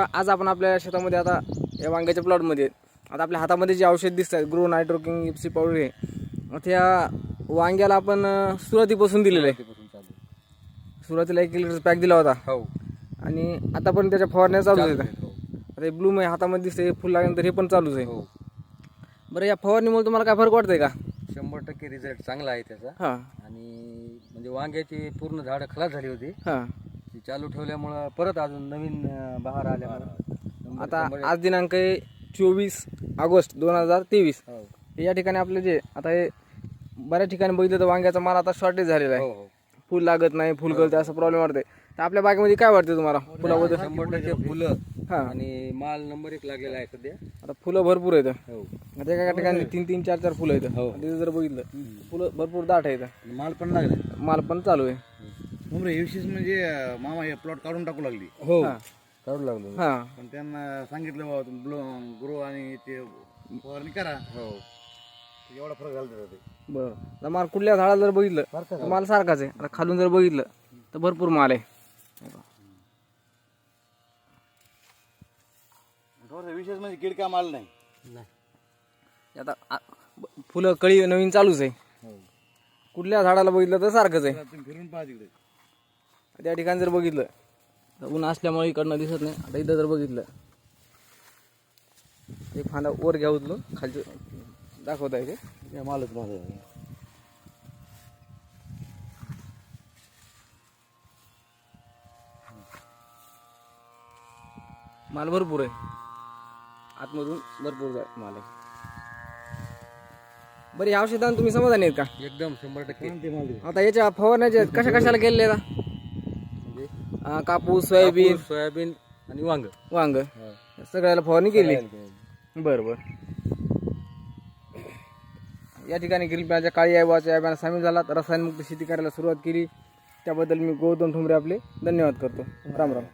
का आज आपण आपल्या शेतामध्ये आता या वांग्याच्या प्लॉटमध्ये. आता आपल्या हातामध्ये जे औषध दिसत आहेत ग्रो नायट्रोकिंग इप्सी पावडर हे आता या वांग्याला आपण सुरुवातीपासून दिलेलं आहे. चालू सुरुवातीला एक लिटर पॅक दिला होता. हो. आणि आता पण त्याच्या फवारण्या चालूच आहेत. हो. आता हे ब्लूम आहे हातामध्ये दिसते फुल लागल्यानंतर हे पण चालूच आहे. हो. बरं या फवारणीमुळे तुम्हाला काय फरक वाटतंय का? शंभर टक्के रिझल्ट चांगला आहे त्याचा. हां. आणि म्हणजे वांग्याची पूर्ण झाडं खलास झाली होती. हां. ती चालू ठेवल्यामुळं परत अजून नवीन अं, बहार नंबर- आता आज दिनांक आहे चोवीस ऑगस्ट दोन हजार तेवीस. हो. या ठिकाणी आपले जे आता हे बऱ्याच ठिकाणी बघितलं तर वांग्याचा माल आता शॉर्टेज झालेला आहे. हो हो. फुल लागत नाही फुल गळते असं प्रॉब्लेम वाटते तर आपल्या बागेमध्ये काय वाटते तुम्हाला? फुलाबद्दल? शंभर टक्के फुलं. हां. आणि माल नंबर एक लागलेला आहे सध्या. आता फुलं भरपूर आहेत. हो. आता एका ठिकाणी तीन तीन चार चार फुलं आहेत. हो. तिथे जर बघितलं फुलं भरपूर दाट आहेत. माल पण लागले माल पण चालू आहे. उमरे विशेष म्हणजे अं, मामा हे प्लॉट काढून टाकू लागली. हो. काढू लागलो. हां. पण त्यांना सांगितलं बाबा तुम्ही ब्लो ग्रो आणि ते फवारणी करा. हो. एवढा फरक झाला त्याचा ते. बरं. आता माल कुठल्या झाडाला जर बघितलं तर माल सारखाच आहे. आता खालून जर बघितलं तर भरपूर माल आहे. थोडंसं विशेष म्हणजे किडका माल नाही. नाही. आता आ- ब- फुलं कळी नवीन चालूच आहे. हो. कुठल्या झाडाला बघितलं तर सारखंच आहे. तुम्ही फिरून पहा तिकडे. त्या ठिकाणी जर बघितलं तर ऊन असल्यामुळे इकडनं दिसत नाही. आता इथं जर बघितलं एक फांदा वर घ्या उचलून खालचं दाखवता येते या मालच माझा आहे. माल भरपूर आहे. आतमधून भरपूर जा- माल आहे. बरं या औषधानं तुम्ही समाधानी आहेत का? एकदम शंभर टक्के. ते. आता याच्या फवारण्याच्या कशा कशाला केलेल्या अं, कापूस सोयाबीन. कापूस, सोयाबीन आणि वांग. वांग. सगळ्याला फवारणी केली? बरं बरं या ठिकाणी गिरप्याच्या काळी आयबाच्या अभियानात सामील झाला रसायनमुक्त शेती करायला सुरुवात केली. त्याबद्दल मी गौतम ठुमरे आपले धन्यवाद करतो. राम राम.